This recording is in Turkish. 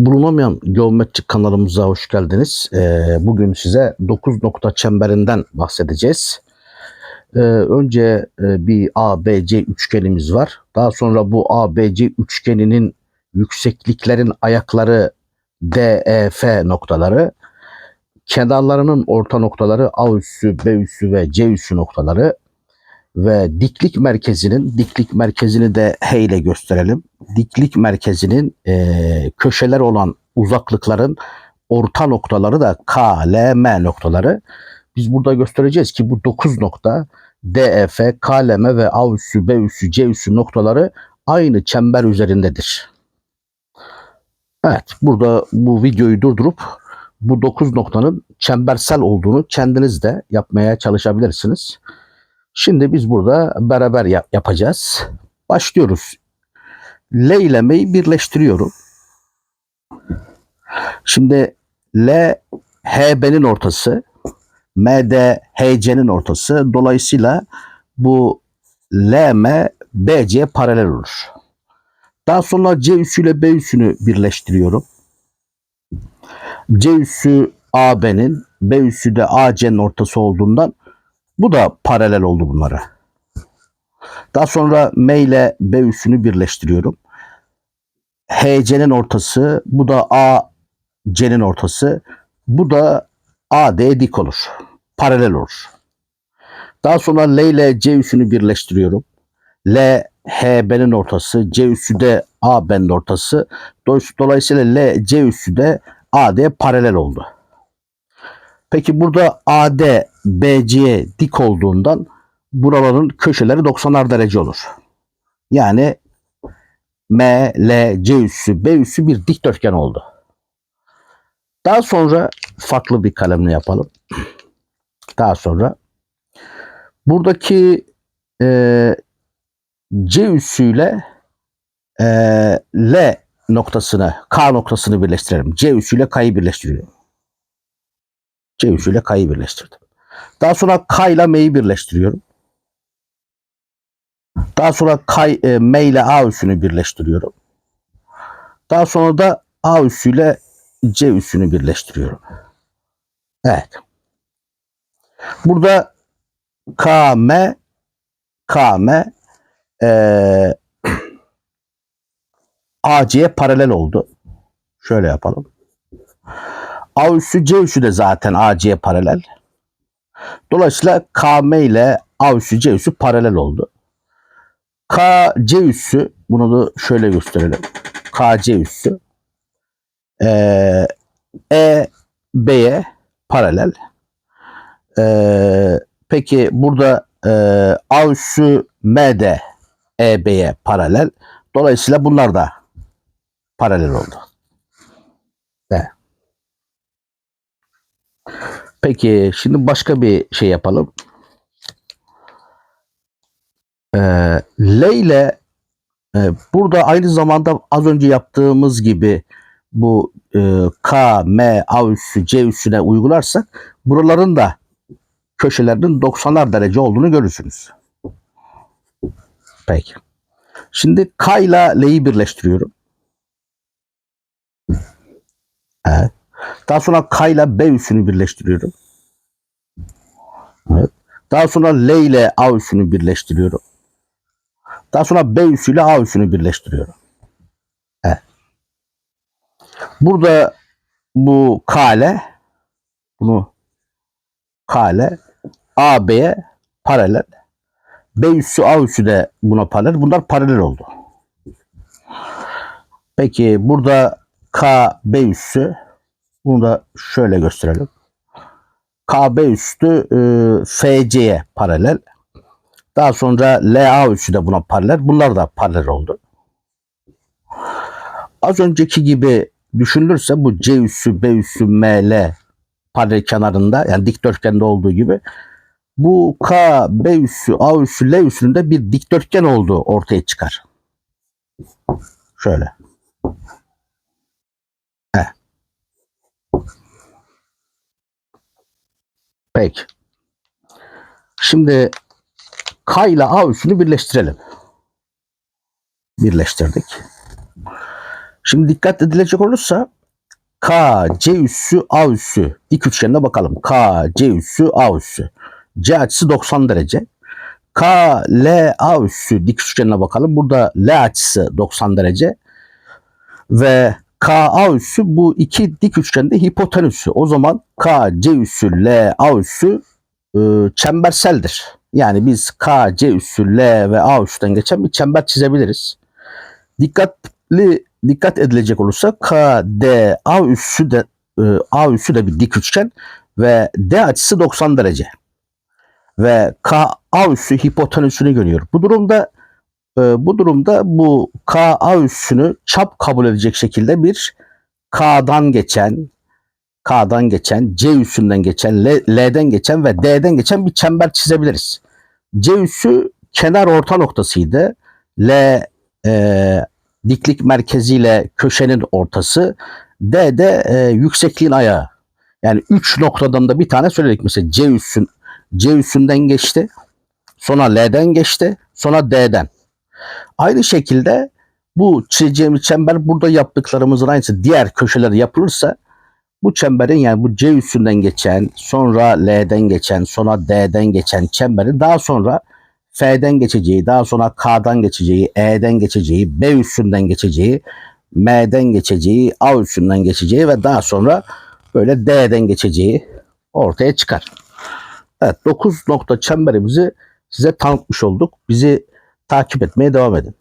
Bulunamayan geometrik kanalımıza hoş geldiniz. Ee, bugün size 9 nokta çemberinden bahsedeceğiz. Ee, önce e, bir ABC üçgenimiz var. Daha sonra bu ABC üçgeninin yüksekliklerin ayakları DEF noktaları, kenarlarının orta noktaları A üssü, B üssü ve C üssü noktaları ve diklik merkezinin diklik merkezini de H ile gösterelim. Diklik merkezinin eee, köşeler olan uzaklıkların orta noktaları da K, L, M noktaları. Biz burada göstereceğiz ki bu 9 nokta DEF, KLM ve A üssü, B üssü, C üssü noktaları aynı çember üzerindedir. Evet, burada bu videoyu durdurup bu 9 noktanın çembersel olduğunu kendiniz de yapmaya çalışabilirsiniz. Şimdi biz burada beraber yap- yapacağız. Başlıyoruz. L ile M'yi birleştiriyorum. Şimdi L HB'nin ortası, MD HC'nin ortası. Dolayısıyla bu LM BC paralel olur. Daha sonra C üssüyle B üssünü birleştiriyorum. C üssü AB'nin, B üssü de AC'nin ortası olduğundan bu da paralel oldu bunlara. Daha sonra M ile B üssünü birleştiriyorum. HC'nin ortası, bu da AC'nin ortası. Bu da AD'ye dik olur. Paralel olur. Daha sonra L ile C üssünü birleştiriyorum. L HB'nin ortası, C üssü de AB'nin ortası. Dolayıs- Dolayısıyla L, C üssü de AD paralel oldu. Peki burada AD BC'ye dik olduğundan buraların köşeleri 90'ar derece olur. Yani M, L, C üssü, B üssü bir dikdörtgen oldu. Daha sonra farklı bir kalemle yapalım. Daha sonra buradaki e, C üssüyle e, L noktasını, K noktasını birleştirelim. C üssüyle K'yı birleştiriyorum. C üssüyle K'yı birleştirdim. Daha sonra K ile M'yi birleştiriyorum. Daha sonra K, e, M ile A üssünü birleştiriyorum. Daha sonra da A üssüyle C üssünü birleştiriyorum. Evet. Burada KM KM eee AC'ye paralel oldu. Şöyle yapalım. A üssü C üssü de zaten AC'ye paralel. Dolayısıyla KM ile A üssü C üssü paralel oldu. KC üssü bunu da şöyle gösterelim. KC üssü eee E B'ye paralel. Eee, peki burada eee A üssü M de E B'ye paralel. Dolayısıyla bunlar da paralel oldu. Peki şimdi başka bir şey yapalım. Ee, L ile e, burada aynı zamanda az önce yaptığımız gibi bu e, K, M, A üssü, C üssüne uygularsak buraların da köşelerinin 90'lar derece olduğunu görürsünüz. Peki. Şimdi K ile L'yi birleştiriyorum. Evet. Daha sonra K ile B üssünü birleştiriyorum. Evet. Daha sonra L ile A üssünü birleştiriyorum. Daha sonra B üssüyle A üssünü birleştiriyorum. Evet. Burada bu kale bunu kale AB'ye paralel. B üssü A üssü de buna paralel. Bunlar paralel oldu. Peki burada K B üssü bunu da şöyle gösterelim. KB üstü e, FC'ye paralel. Daha sonra LA üssü de buna paralel. Bunlar da paralel oldu. Az önceki gibi düşünülürse bu C üssü, B üssü, ML paralel kenarında yani dikdörtgende olduğu gibi bu K, B üssü, A üssü, L üssünde bir dikdörtgen olduğu ortaya çıkar. Şöyle. Peki. Şimdi K ile A üssünü birleştirelim. Birleştirdik. Şimdi dikkat edilecek olursa K, C üssü, A üssü dik üçgenine bakalım. K, C üssü, A üssü. C açısı 90 derece. K, L, A üssü dik üçgenine bakalım. Burada L açısı 90 derece. Ve K, A üssü bu iki dik üçgende hipotenüsü. O zaman K, C üssü, L, A üssü e, çemberseldir. Yani biz K, C üssü, L ve A üssüden geçen bir çember çizebiliriz. Dikkatli dikkat edilecek olursa K, D, A üssü de e, A üssü de bir dik üçgen ve D açısı 90 derece. Ve K, A üssü hipotenüsünü görüyor. Bu durumda e, bu durumda bu K, A üssünü çap kabul edecek şekilde bir K'dan geçen K'dan geçen, C üssünden geçen, L, L'den geçen ve D'den geçen bir çember çizebiliriz. C üssü kenar orta noktasıydı. L e, diklik merkeziyle köşenin ortası. D de e, yüksekliğin ayağı. Yani üç noktadan da bir tane söyledik. Mesela C üssün C üssünden geçti. Sonra L'den geçti. Sonra D'den. Aynı şekilde bu çizeceğimiz çember burada yaptıklarımızın aynısı diğer köşeleri yapılırsa bu çemberin yani bu C üssünden geçen, sonra L'den geçen, sonra D'den geçen çemberin daha sonra F'den geçeceği, daha sonra K'dan geçeceği, E'den geçeceği, B üssünden geçeceği, M'den geçeceği, A üssünden geçeceği ve daha sonra böyle D'den geçeceği ortaya çıkar. Evet 9 nokta çemberimizi size tanıtmış olduk. Bizi takip etmeye devam edin.